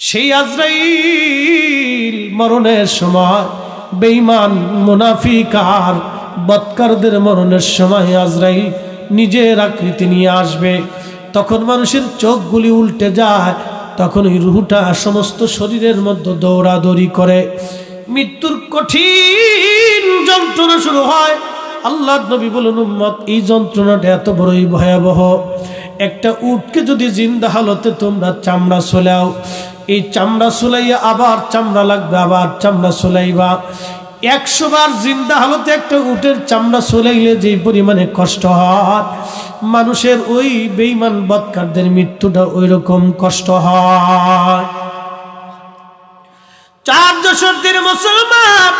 সেই আজরাইল মরণের সময় বেঈমান মুনাফিক আর বৎকারদের মরণের সময় আজরাইল নিজের আকৃতি নিয়ে আসবে। তখন মানুষের চোখগুলি উল্টে যায়, তখন ওই রুহুটা সমস্ত শরীরের মধ্যে দৌড়াদৌড়ি করে। মৃত্যুর কঠিন যন্ত্রণা শুরু হয়। আল্লাহ নবী বলুন উম্মত, এই যন্ত্রণাটা এত বড়ই ভয়াবহ। একটা উটকে যদি জিন্দা হালতে তোমরা চামড়া সোলাও এই চামড়া সোলাইয়া আবার চামড়া লাগবে, আবার চামড়া সোলাইবা। একশো বার জিন্দা হালতে একটা উটের চামড়া সুলাইলে যে পরিমাণে কষ্ট হয়, মানুষের ওই বেইমান বৎকারদের মৃত্যুটা ওই রকম কষ্ট হয়। চার দশরদের মুসলমান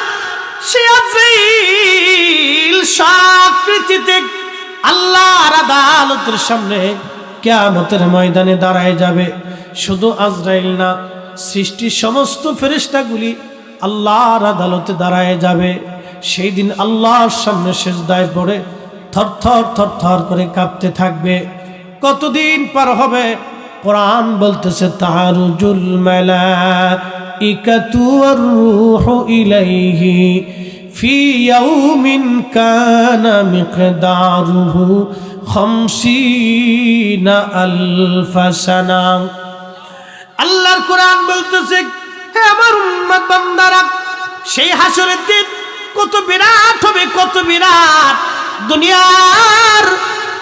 সাকৃতিতে আল্লাহর আদালতের সামনে কেয়ামতের ময়দানে দাঁড়ায় যাবে। শুধু আজরাইল না, সৃষ্টির সমস্ত ফেরেশতাগুলি আল্লাহর আদালতে দাঁড়ায় যাবে। সেই দিন আল্লাহর সামনে শেষদায় পড়ে থর থর করে কাঁপতে থাকবে। কতদিন পার হবে? কোরআন বলতেছে, তাহারুজুল মেলা ইলাইহি ফি ইয়াউমিন কানা আলফা সানা। আল্লাহর কোরআন বলতেছে, হে আমার উম্মত বান্দারা, সেই হাসরের দিন কত বিরাট হবে, কত বিরাট। দুনিয়ার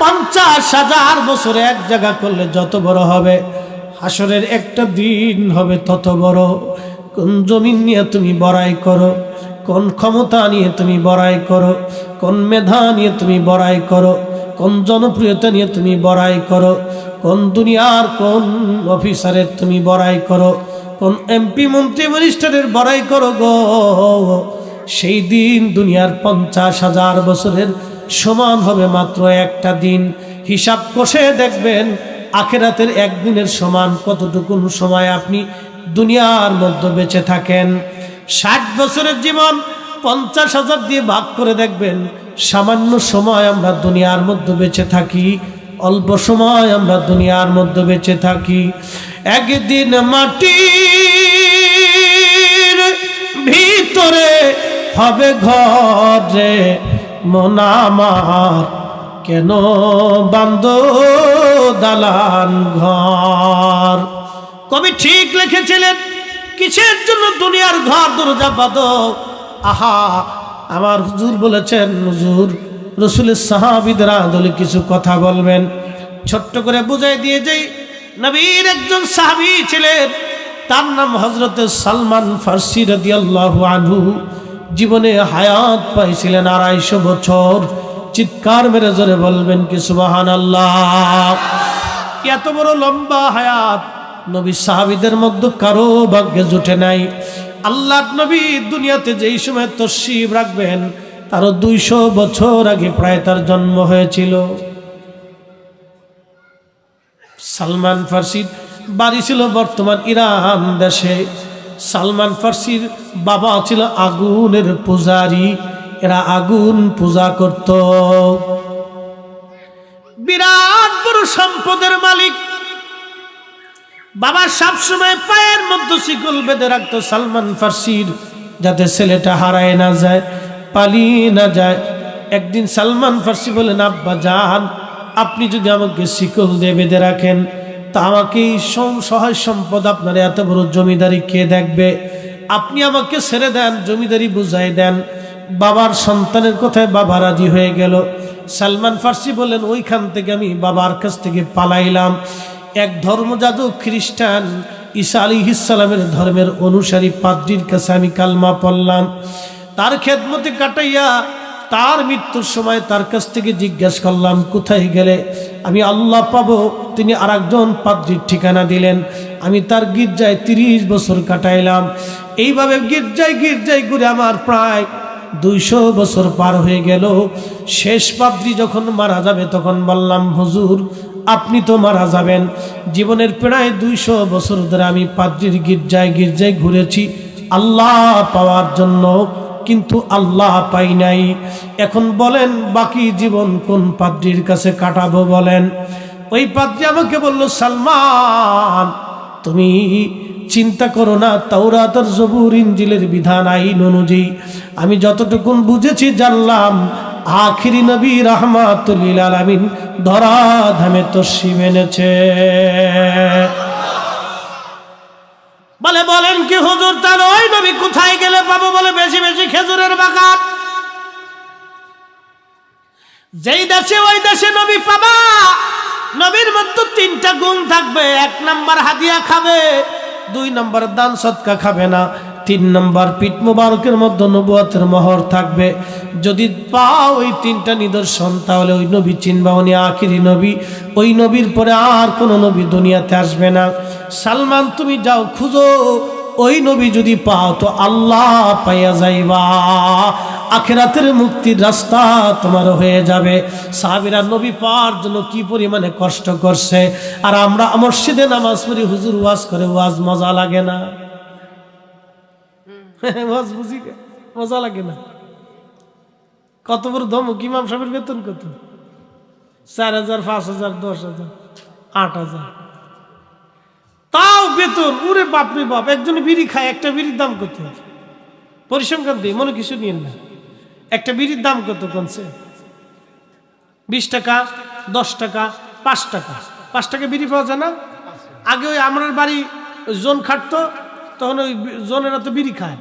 পঞ্চাশ হাজার বছরে এক জায়গা করলে যত বড় হবে, হাসরের একটা দিন হবে তত বড়। কোন জমিন নিয়ে তুমি বড়াই করো, কোন ক্ষমতা নিয়ে তুমি বড়াই করো, কোন মেধা নিয়ে তুমি বড়াই করো, কোন জনপ্রিয়তা নিয়ে তুমি বড়াই করো কোন দুনিয়ার কোন অফিসারের তুমি বড়াই করো? কোন এমপি, মন্ত্রী মিনিস্টারের বড়াই করো গো? সেই দিন দুনিয়ার পঞ্চাশ হাজার বছরের সমান হবে মাত্র একটা দিন। হিসাব কষে দেখবেন, আখেরাতের একদিনের সমান কতটুকুন সময় আপনি দুনিয়ার মধ্যে বেঁচে থাকেন। ষাট বছরের জীবন পঞ্চাশ হাজার দিয়ে ভাগ করে দেখবেন, সামান্য সময় আমরা দুনিয়ার মধ্যে বেঁচে থাকি। অল্প সময় আমরা দুনিয়ার মধ্যে বেঁচে থাকি। একদিন মাটির ভিতরে হবে ঘরে মনামার কেন বান্দ দালান ঘর? কবি ঠিক লিখেছিলেন, কিসের জন্য দুনিয়ার ঘর, দরজা বাদ আহা, আমার হুজুর বলেছেন, হুজুর রসুলের সাহাবিদরা দলে কিছু কথা বলবেন। ছোট্ট করে বুঝাই দিয়ে যাই নবীর একজন সাহাবি ছিলেন, তার নাম হজরত সালমান ফার্সি রাদিয়াল্লাহু আনহু। জীবনে হায়াত পাইছিলেন আড়াইশো বছর। চিৎকার মেরে জোরে বলবেন কি সুবাহান আল্লাহ এত বড় লম্বা হায়াত নবী সাহাবিদের মধ্যে কারও ভাগ্যে জুটে নাই। আল্লাহ নবী দুনিয়াতে যেই সময় তসিব রাখবেন তারও দুইশো বছর আগে প্রায় তার জন্ম হয়েছিল। সালমান ফার্সির বাড়ি ছিল বর্তমান ইরান দেশে। সালমান ফার্সির বাবা ছিল আগুনের পূজারি, এরা আগুন পূজা করত। বিরাট বড় সম্পদের মালিক। বাবা সবসময় পায়ের মধ্যে শিকল বেঁধে রাখতো সালমান ফার্সির, যাতে ছেলেটা হারায় না যায়। পালিয়ে না যায়। একদিন সালমান ফার্সি বলেন আব্বা, যান। আপনি যদি আমাকে শিকল দিয়ে বেঁধে রাখেন, তা আমাকে এই সহায় সম্পদ আপনার এত বড় জমিদারি কে দেখবে? আপনি আমাকে ছেড়ে দেন, জমিদারি বুঝাই দেন। বাবার সন্তানের কথায় বাবা রাজি হয়ে গেল। সালমান ফার্সি বললেন, ওইখান থেকে আমি বাবার কাছ থেকে পালাইলাম। এক ধর্মযাজক খ্রিস্টান, ঈসা আলী ইসালামের ধর্মের অনুসারী পাদ্রির কাছে আমি কালমা পড়লাম। তার খেদমতে কাটাইয়া তার মৃত্যুর সময় তার কাছ থেকে জিজ্ঞাসা করলাম, কোথায় গেলে? আমি আল্লাহ পাবো। তিনি আর একজন পাদ্রির ঠিকানা দিলেন। আমি তার গির্জায় তিরিশ বছর কাটাইলাম। এইভাবে গির্জায় গির্জায় ঘুরে আমার প্রায় দুইশো বছর পার হয়ে গেল। শেষ পাদ্রি যখন মারা যাবে, তখন বললাম, হুজুর, আপনি তো মারা যাবেন। জীবনের প্রায় দুইশো বছর ধরে আমি পাদ্রির গির্জায় গির্জায় ঘুরেছি। আল্লাহ পাওয়ার জন্য কিন্তু আল্লাহ পাই নাই। এখন বলেন, বাকি জীবন কোন পাদ্রির কাছে কাটাবো বলেন। ওই পাদ্রি আমাকে বলল, সালমান, তুমি চিন্তা করো না তাওরাতর জবুর ইঞ্জিলের বিধান, আইন অনুযায়ী। আমি যতটুকুন বুঝেছি, জানলাম, আখিরি নবী রহমাতুল্লিল আলামিন ধরা ধামে তসিম এনেছে কি হুজুর তার ওই নবী কোথায় গেলে পাবো বলে বেশি বেশি খেজুরের বাগান? যেই দেশে ওই দেশে নবী পাবা, নবীর মধ্যে তিনটা গুণ থাকবে। এক নাম্বার হাদিয়া খাবে, দুই নাম্বার দান সৎকা খাবে না, তিন নাম্বার পিঠ মুবারকের মধ্যে নবুয়াতের মোহর থাকবে। যদি পাও ওই তিনটা নিদর্শন, তাহলে ওই নবী চিনবা, উনি আখিরি নবী। ওই নবীর পরে আর কোনো নবী দুনিয়াতে আসবে না। সালমান, তুমি যাও, খুঁজো। ওই নবী যদি পাও তো আল্লাহ পাইয়া যাইবা। আখেরাতের মুক্তির রাস্তা তোমার হয়ে যাবে। সাহাবিরা নবী পাওয়ার জন্য কি পরিমাণে কষ্ট করছে? আর আমরা মসজিদে নামাজ পড়ি, হুজুর ওয়াজ করে, ওয়াজ মজা লাগে না। বুঝি মজা লাগে না। কত বড় ধমক, ইমাম সাহেবের বেতন কত? চার হাজার, পাঁচ হাজার, দশ হাজার, আট হাজার। তাও বেতন উরে বাপ রে বাপ, একজনে বিড়ি খায়, একটা বিড়ির দাম কত? পরিসংখ্যান দিই, মনে কিছু নিয়েন না। একটা বিড়ির দাম কত কমছে? বিশ টাকা, দশ টাকা, পাঁচ টাকা। পাঁচ টাকা বিড়ি পাওয়া যায় না? আগে ওই আমার বাড়ি জোন খাটতো, তখন ওই জোনেরা তো বিড়ি খায়।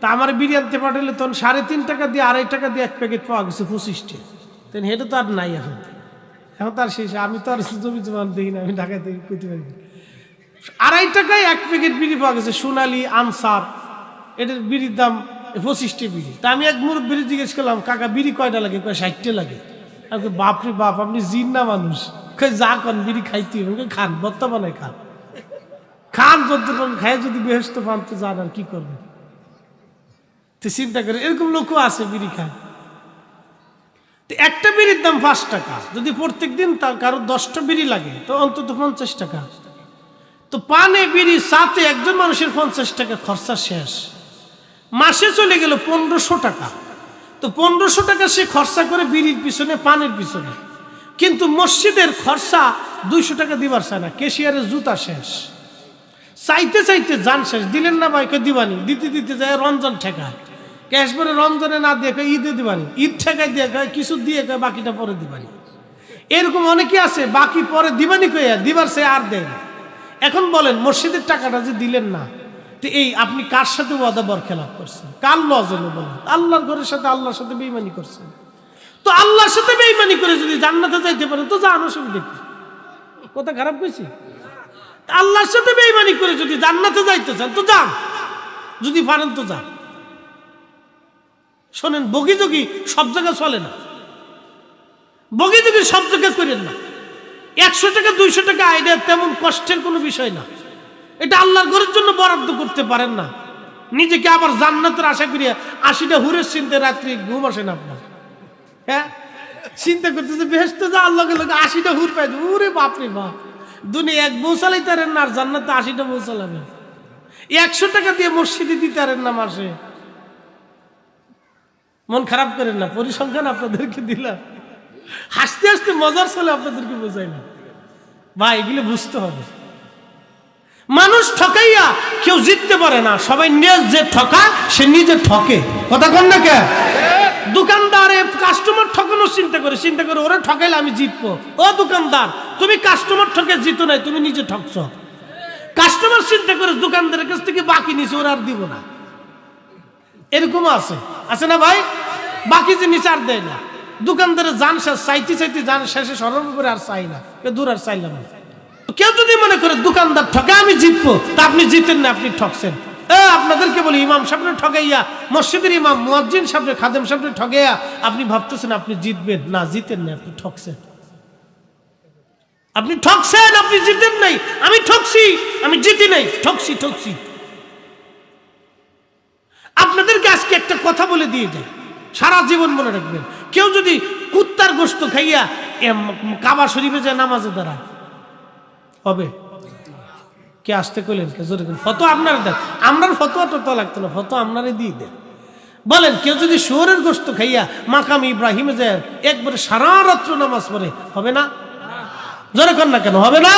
তা আমার বিড়ি আনতে পাঠালে তখন সাড়ে তিন টাকা দিয়ে, আড়াই টাকা দিয়ে এক প্যাকেট পাওয়া গেছে পঁচিশটি তেন হেঁটে তো আর নাই এখন। এখন তার শেষ, আমি তো আর জমি জমান দেখি না, আমি ঢাকায় করতে পারি। আড়াই টাকায় এক প্যাকেট বিড়ি পাওয়া গেছে, সোনালি আনসার। এটার বিড়ির দাম পঁচিশটি বিড়ি। তা আমি এক মুরব্বী বিড়ি জিজ্ঞেস করলাম, কাকা, বিড়ি কয়টা লাগে? কয়, ষাটটা লাগে। আমি বাপরে বাপ, আপনি জিন না মানুষ যা কন, বিড়ি খাইতে হবে। খান, বর্তমানে খান। খান, যতক্ষণ খায়, যদি বেহস্ত পান, তো যান আর কি করবেন? তো চিন্তা করে, এরকম লোকও আছে বিড়ি খায়। তো একটা বিড়ির দাম পাঁচ টাকা। যদি প্রত্যেক দিন তার কারও দশটা বিড়ি লাগে, তো অন্তত পঞ্চাশ টাকা। তো পানে বিড়ি সাথে একজন মানুষের পঞ্চাশ টাকা খরচা শেষ। মাসে চলে গেল পনেরোশো টাকা। তো পনেরোশো টাকা সে খরচা করে বিড়ির পিছনে, পানের পিছনে। কিন্তু মসজিদের খরচা দুইশো টাকা দিবার চায় না কেশিয়ারের জুতা শেষ। চাইতে চাইতে যান শেষ। দিলেন না ভাই দিবানি? দিতে দিতে যায় রমজান ঠেকায়। ক্যাশ পরে রমজানে না দিয়ে কয় ঈদে দিবানি? ঈদ ঠেকায় দিয়ে কয়, কিছু দিয়ে কয়, বাকিটা পরে দিবানি। এরকম অনেকে আছে, বাকি পরে দিবানি কইয়া দিবার সে আর দেয় না। এখন বলেন, মসজিদের টাকাটা যে দিলেন না, তো এই আপনি কার সাথে ওয়াদা বরখেলাপ করছেন? কার লজ হলো বলেন? আল্লাহর ঘরের সাথে আল্লাহর সাথে বেইমানি করছেন। তো আল্লাহর সাথে বেইমানি করে যদি জান্নাতে যাইতে পারেন, তো যান অসুবিধা কি? কথা খারাপ কইছি? আল্লাহর সাথে বেইমানি করে যদি জান্নাতে যাইতে চান, তো যান। যদি পারেন, তো যান। শোনেন বগি যোগী সব জায়গায় চলে না। বগি যোগী সব জায়গায় করেন না। একশো টাকা, দুইশো টাকা আইডিয়া তেমন কষ্টের কোনো বিষয় না। এটা আল্লাহর ঘরের জন্য বরাদ্দ করতে পারেন না। নিজেকে আবার জান্নাতের আশা করিয়া আশিটা হুরের চিন্তা রাত্রি ঘুম আসে না আপনার। হ্যাঁ? চিন্তা করতেছে বেহেস্ত যা আল্লাহ আশিটা হুর পাই উরে বাপরে বাপ দুনিয়া এক বউ চালাইতে পারেন না, আর জান্নাতে আশিটা বউ চালাবেন একশো টাকা দিয়ে মসজিদে দিতে পারেন না মাসে। মন খারাপ করেন না, পরিসংখ্যান আপনাদেরকে দিলাম। হাসতে হাসতে মজার চলে আপনাদেরকে বোঝাইলাম ভাই এগুলো বুঝতে হবে। মানুষ ঠকাইয়া কেউ জিততে পারে না। সবাই নিজ যে ঠকা, সে নিজে ঠকে। কথা কন না কে? দোকানদারে কাস্টমার ঠকানোর চিন্তা করে চিন্তা করে ওরা ঠকাইলে আমি জিতবো। ও দোকানদার, তুমি কাস্টমার ঠকে জিতো নাই, তুমি নিজে ঠকছ। কাস্টমার চিন্তা করে দোকানদারের কাছ থেকে বাকি নিছে, ওরা আর দিব না। এরকম আছে। আছে না ভাই? বাকি জিনিস আর দেয় না। দোকানদারে যান শেষ চাইতে চাইতে যান, শেষে সরল করে আর চাই না। দূর আর চাইলাম না। কেউ যদি মনে করে দোকানদার ঠকে, আমি জিতবো। তা আপনি জিতেন না, আপনি ঠকছেন। আপনাদেরকে বলি, ইমাম সাহেবরে ঠকাইয়া, মসজিদের ইমাম, মুয়াজ্জিন সাহেবরে, খাদেম সাহেবরে ঠকাইয়া আপনি ভাবতেছেন আপনি জিতবেন। না, জিতেন না, আপনি ঠকছেন। আপনি ঠকছেন, আপনি জিতেন নাই। আমি ঠকছি, আমি জিতি নাই। ঠকছি ঠকছি। আপনাদেরকে আজকে একটা কথা বলে দিয়ে যায় সারা জীবন মনে রাখবেন কেউ যদি কুত্তার গোস্ত খাইয়া কাবা শরীফে যায় নামাজে দাঁড়ায়। হবে কে আসতে কইলেন? কে? জোরে ফটো আপনার দেন। আমরার ফতোয়া তো লাগতো না ফতো আপনারই দিয়ে দেন। বলেন, কেউ যদি শুয়োরের গোস্ত খাইয়া মাকাম ইব্রাহিমে যায়, একবারে সারা রাত্র নামাজ পড়ে, হবে না? জোরে কর না কেন, হবে না?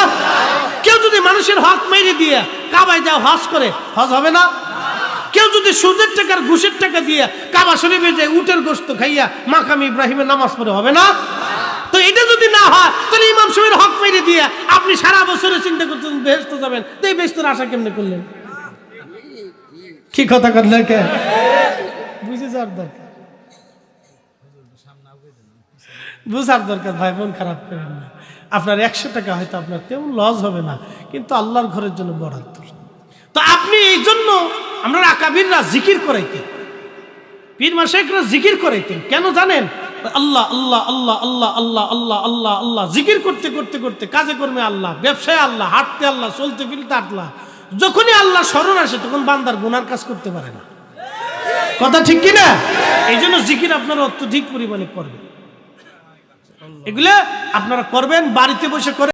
কেউ যদি মানুষের হক মেরে দিয়ে কাবায় যাও হজ করে, হজ হবে না? কেউ যদি সুদের টাকার ঘুষের টাকা দিয়ে কাবা শরীফে যায় উটের গোস্ত খাইয়া মাকাম ইব্রাহিমের নামাজ পড়ে, হবে না? তো এটা যদি না হয়, তাহলে ইমাম সাহেবের হক মেরে দিয়ে আপনি সারা বছরে চিন্তা করতেন বেহেস্ত যাবেন। তো এই বেহেস্তের আশা কেমনে করলেন? কি কথা করলেন কে? বুঝে যাওয়ার দরকার। বুঝার দরকার, ভাই, মন খারাপ করেন না। আপনার একশো টাকা হয়তো আপনার তেমন লস হবে না, কিন্তু আল্লাহর ঘরের জন্য বরাদ্দ। তো আপনি এই জন্য আমরা আকাবিররা জিকির করাইতেন পীর মাসেকরা জিকির করাইতেন। কেন জানেন? আল্লাহ আল্লাহ আল্লাহ আল্লাহ আল্লাহ আল্লাহ আল্লাহ আল্লাহ। জিকির করতে করতে করতে কাজে কর্মে আল্লাহ, ব্যবসায় আল্লাহ, হাঁটতে আল্লাহ, চলতে ফিরতে আল্লাহ। যখনই আল্লাহ স্মরণ আসে, তখন বান্দার গুনার কাজ করতে পারে না। কথা ঠিক কিনা এই জন্য জিকির আপনারা অত্যধিক পরিমাণে করবেন। এগুলো আপনারা করবেন, বাড়িতে বসে করে